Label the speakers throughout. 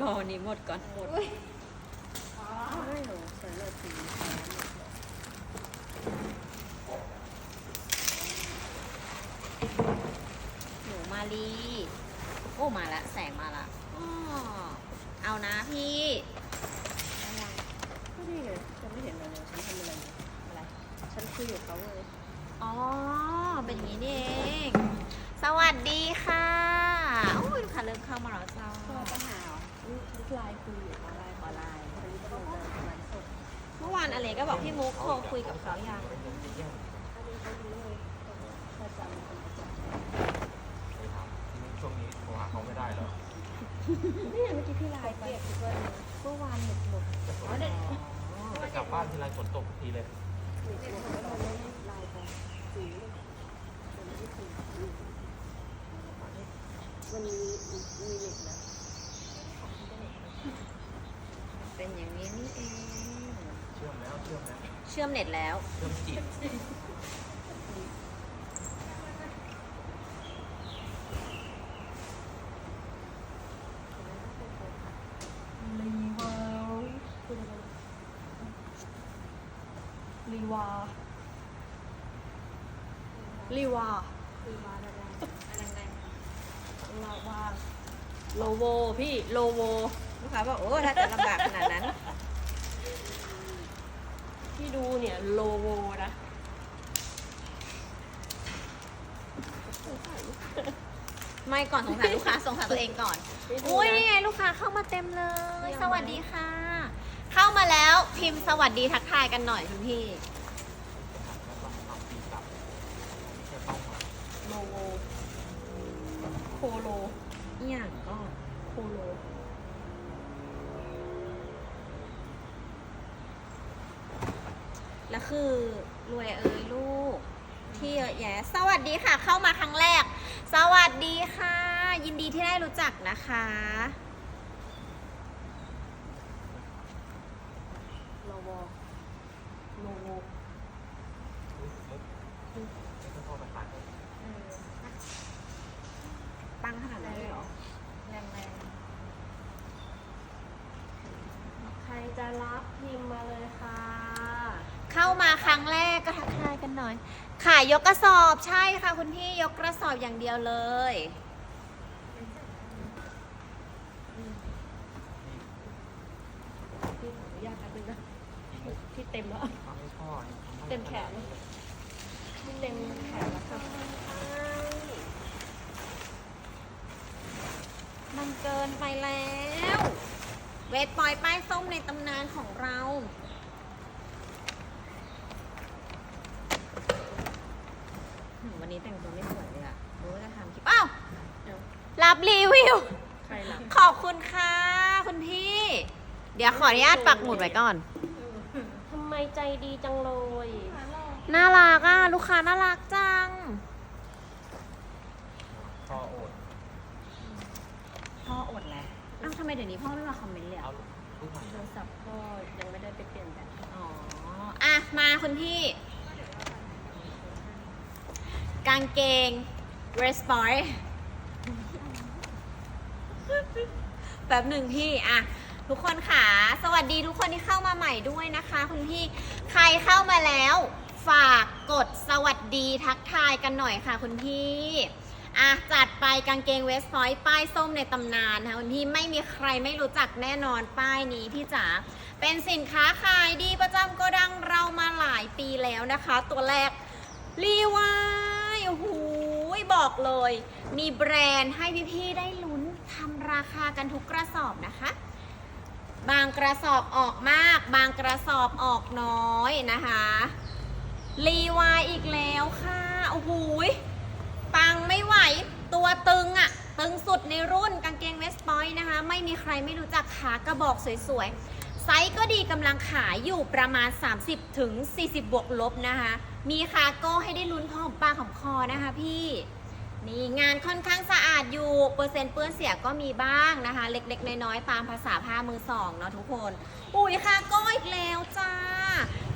Speaker 1: รอนี้หมดก่อนหมด
Speaker 2: ไม่หนูใส่เลยสีฟ้าหมดเลย
Speaker 1: หนูมาลีโอ้มาละ แสงมาละอ้อเอานะพี่
Speaker 2: ก็นี่ไงฉันไม่เห็นเลยเนี่ยฉันทำอะไรอยู่
Speaker 1: อะไร
Speaker 2: ฉันคุยกับเขาเลย
Speaker 1: อ๋อ เป็นอย่างนี้นี่เอง สวัสดีค่ะโอ้ยลูกค้าเริ่มเข้ามาแล้วจ้า
Speaker 2: ก็ปัญหาเหรออุ๊ยฉันไลน์คุยอยู่ออนไลน์
Speaker 1: ออนไลน์
Speaker 2: ตอนนี้ก็ลงเลยไลน์สด
Speaker 1: เมื่อวานอเล็กก็บอกพี่มุกโทรคุยกับเขายัง
Speaker 2: อันนี้เขาดูเลยประจำเป็นประจำ
Speaker 3: ไปถามช่วงนี้โทรหาเขาไม่ได้เหรอ
Speaker 2: นี่เมื่อกี้พี่ไลน์ไปคือว่าเมื่อวานหมดหมด
Speaker 1: อ๋อเด็ก
Speaker 3: จะกลับบ้านทีไรฝนตกทุกทีเลย
Speaker 2: หมดหมดแล้วเราไม่ไลน์ไปสีวันที่สี่ วันนี้มีเน็ตแล้ว
Speaker 1: เป็นอย่างนี้นี่เอง
Speaker 3: เชื่อมแล้วเชื่อมแล้ว
Speaker 1: เชื่อมเน็ตแล้ว
Speaker 3: เชื่อมจิต
Speaker 2: รีวาวรีวา
Speaker 1: รีวา
Speaker 2: รีวาอะไร
Speaker 1: อะไรไง
Speaker 2: ลาวา
Speaker 1: โลโว พี่โลโวลูกค้าบอกโอ้ถ้าจะลำบากขนาดนั้น
Speaker 2: ที่ดูเนี่ยโลโวนะ
Speaker 1: ไม่ก่อนสงสารลูกค้าสงสารตัวเองก่อน อุ้ยนี่ไงลูกค้าเข้ามาเต็มเลย สวัสดีค่ะ เข้ามาแล้วพิมพ์สวัสดีทักทายกันหน่อยคุณพี่
Speaker 3: แล้วก็ทำปีกลับแค่เข้ามา
Speaker 2: โลโวโคโล
Speaker 1: อหย่างก็
Speaker 2: โคโล
Speaker 1: แล้วคือรวยเอ้ยลูก ที่เยอะแยะสวัสดีค่ะ เข้ามาครั้งแรก สวัสดีค่ะ ยินดีที่ได้รู้จักนะคะ
Speaker 2: โลโวโลโว
Speaker 3: อุ๊ยมุกไม่ต้องเข้าไปขายเลย
Speaker 1: ปังขนาดนั้นเลยเหรอ
Speaker 2: แรงแรงใครจะรับพิมพ์มาเลยค่ะ
Speaker 1: เข้า มาครั้งแรกก็ทักทายกันหน่อย ขายยกกระสอบใช่ค่ะคุณพี่ยกกระสอบอย่างเดียวเลย
Speaker 2: พี่ขออนุญาตแป๊บนึงนะ
Speaker 3: อีมุก
Speaker 2: พี่เต็มแล้ว
Speaker 3: ทำให้พ่อนี่ทำให้
Speaker 2: เต็มแขนพี่เต็มแขนแล้วค่ะ
Speaker 1: มันเกินไปแล้ว เวทปล่อยป้ายส้มในตำนานของเรา หืมวั นนี้แต่งตัวไม่สวยเลยอะรู้ว่าจะทำคลิปอ้าว
Speaker 2: เดี๋ยว
Speaker 1: รับรีวิว
Speaker 2: ใครรับ
Speaker 1: ขอบคุณค่ะ คุณพี่ เดี๋ยวขออนุญาตปักหมุดไว้ก่อน
Speaker 2: ทำไมใจดีจังเลย
Speaker 1: น่ารักอะ ลูกค้าน่ารักจัง
Speaker 3: พ่อโอด
Speaker 1: พ่ออดแล้วอ้าวทำไมเดี๋ยวนี้พ่อไม่มาคอมเมนต์เลย
Speaker 3: เอา
Speaker 1: อะ
Speaker 3: ลูกใหม่
Speaker 2: โทรศัพท์ก็ยังไม่ได้ไปเปลี่ยนแบต
Speaker 1: อ๋อ อะ มาคุณพี่ กางเกง r e s p o r แป๊บหนึ่งพี่อะทุกคนค่ะสวัสดีทุกคนที่เข้ามาใหม่ด้วยนะคะ คุณพี่ใครเข้ามาแล้ว ฝากกดสวัสดีทักทายกันหน่อยค่ะ คุณพี่อะจัดไปกางเกงเวสพอยต์ป้ายส้มในตำนานนะคะคุณพี่ไม่มีใครไม่รู้จักแน่นอนป้ายนี้พี่จ๋าเป็นสินค้าขายดีประจำโกดังเรามาหลายปีแล้วนะคะ ตัวแรก บอกเลย มีแบรนด์ให้พี่ๆได้ลุ้นทำราคากันทุกกระสอบนะคะ บางกระสอบออกมาก บางกระสอบออกน้อยนะคะรีวายอีกแล้วค่ะ โอ้โหปังไม่ไหว ตัวตึงอะตึงสุดในรุ่นกางเกงเวสปอยนะคะ ไม่มีใครไม่รู้จักขากระบอกสวยๆ ไซส์ก็ดีกำลังขายอยู่ประมาณ 30ถึง40 บวกลบนะคะ มีคาโก้ให้ได้ลุ้นพอหอมปากหอมคอนะคะพี่นี่งานค่อนข้างสะอาดอยู่เปอร์เซ็นต์เปื้อนเสียก็มีบ้างนะคะ เล็กๆ น้อยๆ ตามภาษาผ้ามือสองเนาะทุกคน ปุ๋ยคาโก้อีกแล้วจ้า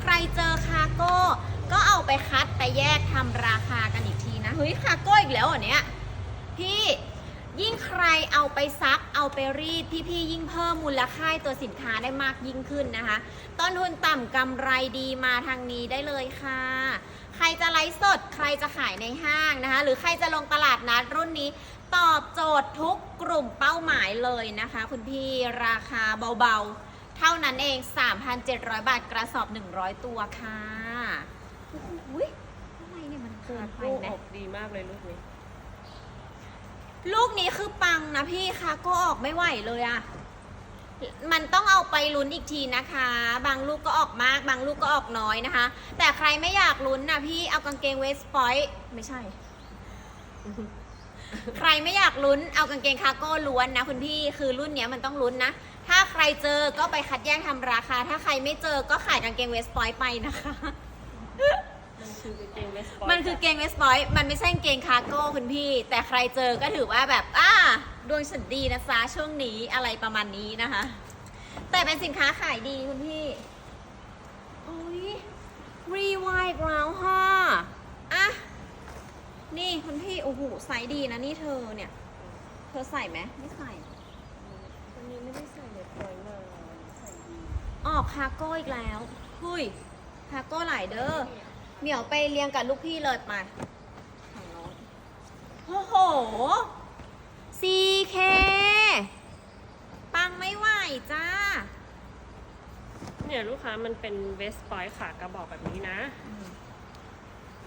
Speaker 1: ใครเจอคาโก้ ก็เอาไปคัดไปแยกทำราคากันอีกทีนะ เฮ้ยคาโก้อีกแล้วเหรอเนี่ยพี่ ยิ่งใครเอาไปซักเอาไปรีดพี่ๆยิ่งเพิ่มมูลค่าตัวสินค้าได้มากยิ่งขึ้นนะคะ ต้นทุนต่ำกำไรดีมาทางนี้ได้เลยค่ะ ใครจะไลฟ์สด ใครจะขายในห้างนะคะ หรือใครจะลงตลาดนัดรุ่นนี้ ตอบโจทย์ทุกกลุ่มเป้าหมายเลยนะคะ คุณพี่ราคาเบาๆ เท่านั้นเอง 3,700 บาทกระสอบ 100 ตัวค่ะอุ้ยอะไรเนี่ยมันเกินไป
Speaker 2: ลูก
Speaker 1: ไหม
Speaker 2: ออกดีมากเลยลูกนี้
Speaker 1: ลูกนี้คือปังนะพี่คะก็ออกไม่ไหวเลยอะมันต้องเอาไปลุ้นอีกทีนะคะ บางลูกก็ออกมาก บางลูกก็ออกน้อยนะคะ แต่ใครไม่อยากลุ้นนะพี่เอากางเกงเวสปอยไม่ใช่ ใครไม่อยากลุ้นเอากางเกงคาโก้ล้วนนะคุณพี่คือรุ่นเนี้ยมันต้องลุ้นนะ ถ้าใครเจอก็ไปคัดแยกทำราคา ถ้าใครไม่เจอก็ขายกางเกงเวสปอยไปนะคะ
Speaker 2: คือกางเกงเวสปอย
Speaker 1: มันคือเกงเวสปอยมันไม่ใช่กางเกงคาร์โก้คุณพี่ แต่ใครเจอก็ถือว่าแบบอ่าดวงฉันดีนะซะช่วงนี้อะไรประมาณนี้นะคะ แต่เป็นสินค้าขายดีคุณพี่โอ้ยรีไวด์ราวค่ะอะนี่คุณพี่โอ้โหไซส์ดีนะนี่เธอเนี่ย เธอใส่ไหมไม่ใส่
Speaker 2: วันนี้ไม่ได้ใส่เน็ตปอยมาใส่ดี
Speaker 1: ออกคาร์โก้อีกแล้ว หุยคาร์โก้หลายเด้อ เหมียวไปเรียงกับลูกพี่เลยมาฝั่งโน้นโอ้โห CK ปังไม่ไหวจ้า
Speaker 2: เนี่ยลูกค้ามันเป็นเวสปอยขากระบอกแบบนี้นะ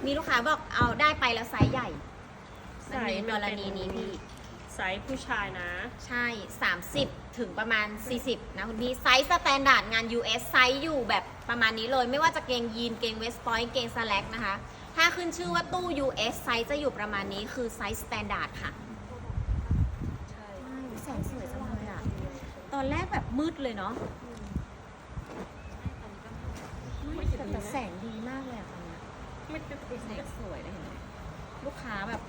Speaker 1: มีลูกค้าบอกเอาได้ไปแล้วไซส์ใหญ่
Speaker 2: ใส่
Speaker 1: มันมี
Speaker 2: มั
Speaker 1: ก
Speaker 2: น
Speaker 1: ร
Speaker 2: เป็น
Speaker 1: ณีนี้พี่
Speaker 2: ไซส์ผู้ชายนะ
Speaker 1: ใช่ 30 ถึงประมาณ 40 นะคุณพี่ ไซส์สแตนดาร์ดงาน US ไซส์อยู่แบบประมาณนี้เลย ไม่ว่าจะเกงยีนเกงเวสปอยเกงสแลกนะคะ ถ้าขึ้นชื่อว่าตู้ US ไซส์จะอยู่ประมาณนี้คือไซส์สแตนดาร์ดค่ะ
Speaker 2: ใช่
Speaker 1: แสงสวยจังเลยอะตอนแรกแบบมืดเลยเนาะแต่แต่แสงดีมากเลยอะตอนเนี้ย
Speaker 2: ไม่ได้ไป
Speaker 1: แส
Speaker 2: ใส่
Speaker 1: งสวยเลยเห็นไหมลูกค้าแบบ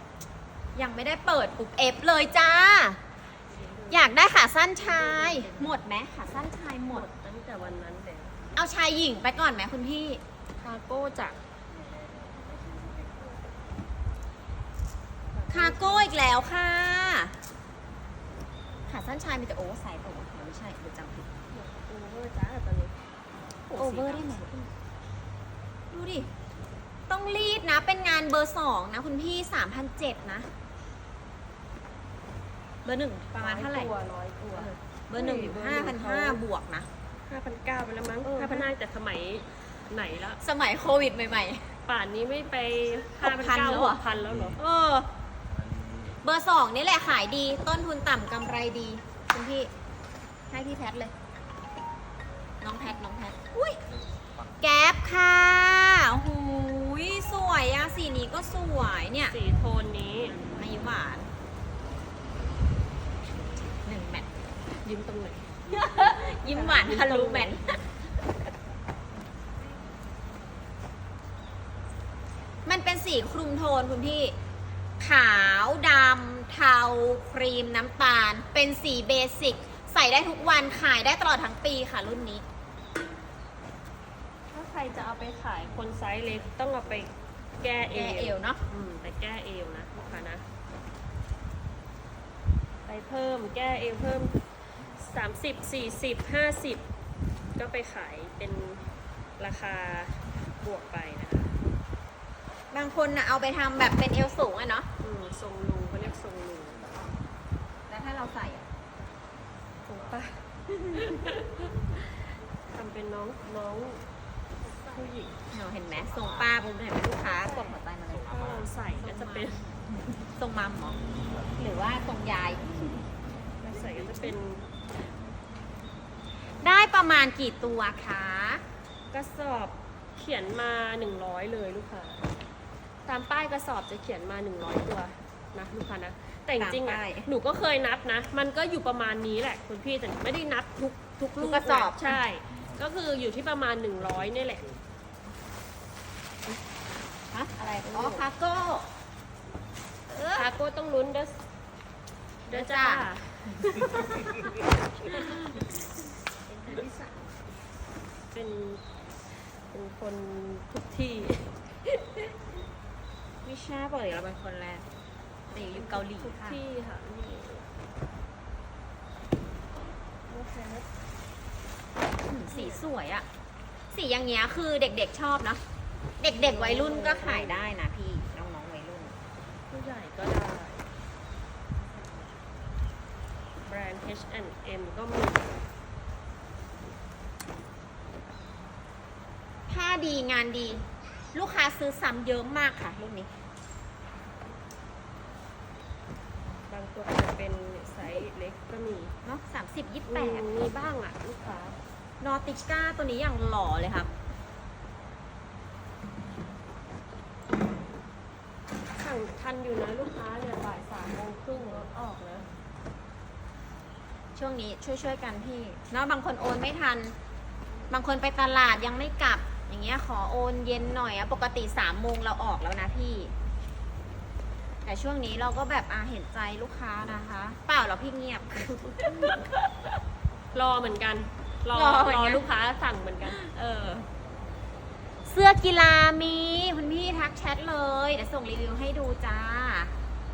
Speaker 1: ยังไม่ได้เปิดปุ๊บเอฟเลยจ้า อยากได้ขาสั้นชาย หมดไหมขาสั้นชายห
Speaker 2: ห
Speaker 1: ม
Speaker 2: ม
Speaker 1: ด
Speaker 2: ดตั้งแต่วันนั้นแต่
Speaker 1: เอาชายหญิงไปก่อนไหมคุณพี่
Speaker 2: คาโก้จาก
Speaker 1: คาโก้อีกแล้วค่ะ ขาสั้นชายมีแต่โอเวอร์ไซส์ป่าวะไม่ใช่เดี๋ยวจำผิด
Speaker 2: โอเวอร์จ้าตอนนี้
Speaker 1: โอเวอร์ได้ไหมดูดิ ต้องรีดนะ เป็นงานเบอร์สองนะ คุณพี่สามพันเจ็ดนะเบอร์หนึ่งประมาณเท่าไหร่
Speaker 2: ตัวร้อยตัว
Speaker 1: เบอร์หนึ่ง
Speaker 2: เบอร์หนึ่
Speaker 1: ห้างพันห้า
Speaker 2: เขา
Speaker 1: บวกนะ
Speaker 2: ห้าพันเก้าไปแล้วมั้ง
Speaker 1: เออ
Speaker 2: ห้าพันห้าแต่สมัยไหนแล้ว
Speaker 1: สมัยโควิดใหม่
Speaker 2: ป่านนี้ไม่ไป
Speaker 1: ห
Speaker 2: ห้ากพัน
Speaker 1: พัน
Speaker 2: เก้า
Speaker 1: แล้ว
Speaker 2: ห
Speaker 1: เหรอ
Speaker 2: กพันแล้วเหรอ
Speaker 1: ๆเออ เบอร์สองนี่แหละขายดี ต้นทุนต่ำกำไรดีคุณพี่ ให้พี่แพทเลย น้องแพทน้องแพทอุ้ยแก๊ปค่ะหูยสวยอะสีนี้ก็สวยเนี่ย
Speaker 2: สีโทนนี้
Speaker 1: อายุหวานหนึ่งแมท
Speaker 2: ยิ้มตรงไหน
Speaker 1: ยิ้มหวานทะลุแมทมันเป็นสีคลุมโทนคุณพี่ ขาวดำเทา ครีมน้ำตาล เป็นสีเบสิก ใส่ได้ทุกวันขายได้ตลอดทั้งปีค่ะรุ่นนี้
Speaker 2: ถ้าใครจะเอาไปขายคนไซส์เล็กต้องเอาไปแก้เอ
Speaker 1: แก้เอวเนอะ
Speaker 2: อืมไปแก้เอวนะลูกค้านะ ไปเพิ่มแก้เอวเพิ่ม 30 40 50 ก็ไปขายเป็นราคาบวกไปนะคะ
Speaker 1: บางคนนะเอาไปทำแบบเป็นเอวสูงอะเนาะ
Speaker 2: อืมทรงลุงเขาเรียกทรงลุง
Speaker 1: แล้วถ้าเราใส่อะ
Speaker 2: ถูกปะ ทำเป็นน้องน้องผู้หญิง
Speaker 1: เราเห็นไหมทรงป้าปุ๊บเห็นไหมลูกค้ากดหัวใจมาเลย
Speaker 2: ถ้าเราใส่ก็จะเป็น
Speaker 1: ทรงมัมเหรอหรือว่าทรงยาย
Speaker 2: เราใส่ก็จะเป็น
Speaker 1: ได้ ประมาณกี่ตัวคะ
Speaker 2: กระสอบเขียนมา 100 เลยลูกค้าตามป้ายกระสอบจะเขียนมา 100 ตัวนะลูกค้านะแต่จริงๆอะหนูก็เคยนับนะ มันก็อยู่ประมาณนี้แหละคุณพี่แต่ไม่ได้นับทุกทุก
Speaker 1: ทุ
Speaker 2: ลู
Speaker 1: ก
Speaker 2: ก
Speaker 1: กระสอบ
Speaker 2: ใช่ ก็คืออยู่ที่ประมาณ 100นี่แหละ
Speaker 1: ฮะอะไรอ๋อคาโก้เออ
Speaker 2: คาโก้ต้องลุ้นเด้อเด้อจ้า
Speaker 1: จ้า
Speaker 2: เป็นเป็นคนทุกที่
Speaker 1: ไม่ใช่ปกติเราเป็นคนแรกแต่อยู่เกาหลี
Speaker 2: ทุก
Speaker 1: ค่ะ
Speaker 2: ที่ค่ะนี่โอเค
Speaker 1: อืมสีสวยอะสีอย่างเงี้ยคือเด็กๆชอบเนาะเด็กๆวัยรุ่นก็ขายได้นะพี่น้องๆวัยรุ่น
Speaker 2: ผู้ใหญ่ก็ได้ แบรนด์ H&M ก็มี
Speaker 1: ผ้า ดีงานดี ลูกค้าซื้อซ้ำเยอะมากค่ะรุ่นนี้
Speaker 2: บางตัวอาจจะเป็นไซส์เล็กก็มี
Speaker 1: เนาะสามสิบยี่สิบ
Speaker 2: แป
Speaker 1: แปด
Speaker 2: มีบ้างอะลูกค้า
Speaker 1: นอติก้าตัวนี้อย่างหล่อเลยครับ
Speaker 2: สั่งทันอยู่นะลูกค้าเนี่ยบ่ายสามโมงครึ่งรถออกนะ
Speaker 1: ช่วงนี้ช่วยๆกันพี่เนาะบางคนโอนไม่ทัน บางคนไปตลาดยังไม่กลับ อย่างเงี้ยขอโอนเย็นหน่อยอะปกติสามโมงเราออกแล้วนะพี่ แต่ช่วงนี้เราก็แบบอาเห็นใจลูกค้านะคะ เปล่าเราพี่เงียบ
Speaker 2: รอเหมือนกัน รอ
Speaker 1: รอเหมือน
Speaker 2: ร
Speaker 1: กั
Speaker 2: อนลูกค้าสั่งเหมือนกัน
Speaker 1: เออ เสื้อกีฬามีคุณพี่ทักแชทเลยเดี๋ยวส่งรีวิวให้ดูจ้า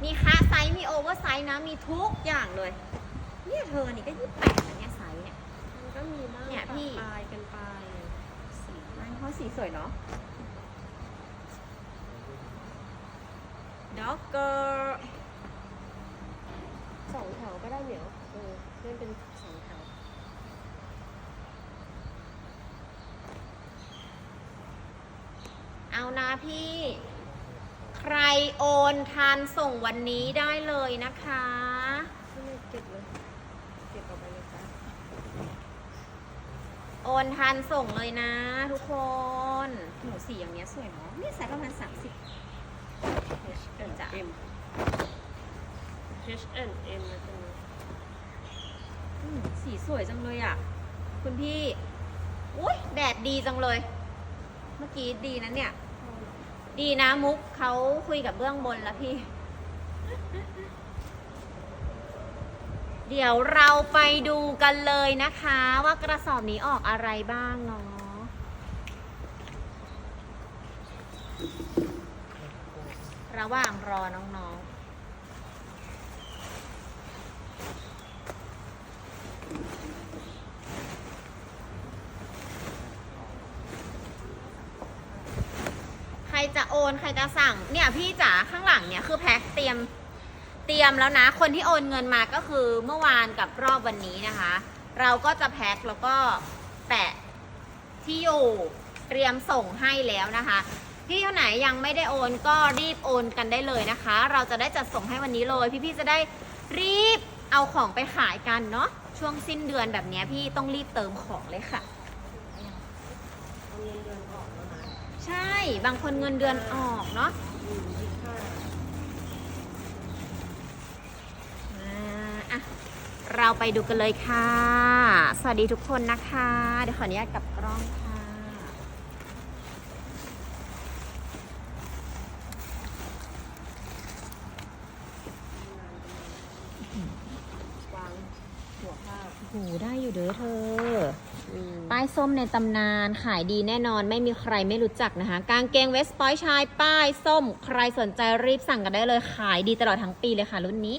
Speaker 1: มีคะไซส์มีโอเวอร์ไซส์นะ มีทุกอย่างเลย เนี่ยเธอนี่ก็ยี่แปดนะเนี่ยไซส์เนี่ย
Speaker 2: มันก็มีบ้าง
Speaker 1: เนี่ยพี่
Speaker 2: ปลายกันไปสี
Speaker 1: ไม่ เพราะสีสวยเนาะด็อกเกอร์
Speaker 2: สองแถวก็ได้เหนียวเออเล่นเป็นสองแถว
Speaker 1: เอานะพี่ ใครโอนทันส่งวันนี้ได้เลยนะคะ
Speaker 2: ไม่ได้เก็บเลย เก็บเอาไปเลยจ้ะ
Speaker 1: โอนทันส่งเลยนะ ทุกคนหนูสีอย่างเนี้ยสวยเนาะนี่ใส่ประมาณสามสิบเดินจ้ะ
Speaker 2: H&M H&M นะจ๊ะ
Speaker 1: สีสวยจังเลยอะ คุณพี่ อุ้ยแดดดีจังเลย เมื่อกี้ดีนะเนี่ย ดีนะมุกเขาคุยกับเบื้องบนแล้วพี่ เดี๋ยวเราไปดูกันเลยนะคะ ว่ากระสอบนี้ออกอะไรบ้างเนาะระหว่างรอน้องๆ ใครจะโอนใครจะสั่งเนี่ยพี่จ๋าข้างหลังเนี่ยคือแพ็คเตรียม เตรียมแล้วนะ คนที่โอนเงินมาก็คือเมื่อวานกับรอบวันนี้นะคะ เราก็จะแพ็คแล้วก็แปะที่อยู่เตรียมส่งให้แล้วนะคะพี่เท่าไหนยังไม่ได้โอนก็รีบโอนกันได้เลยนะคะ เราจะได้จัดส่งให้วันนี้เลย พี่ๆจะได้รีบเอาของไปขายกันเนาะช่วงสิ้นเดือนแบบนี้พี่ต้องรีบเติมของเลยค่ะ ใช่บางคนเงินเดือนออกเนาะ
Speaker 2: อืมยี่สิบห้า
Speaker 1: อ่า อะเราไปดูกันเลยค่ะ สวัสดีทุกคนนะคะ เดี๋ยวขออนุญาตกลับกล้องค่ะ
Speaker 2: วางหัวผ้า
Speaker 1: โหได้อยู่เด้อเธอ
Speaker 2: อืม
Speaker 1: ป้ายส้มในตำนานขายดีแน่นอนไม่มีใครไม่รู้จักนะคะ กางเกงเวสปอยชายป้ายส้ม ใครสนใจรีบสั่งกันได้เลยขายดีตลอดทั้งปีเลยค่ะ รุ่นนี้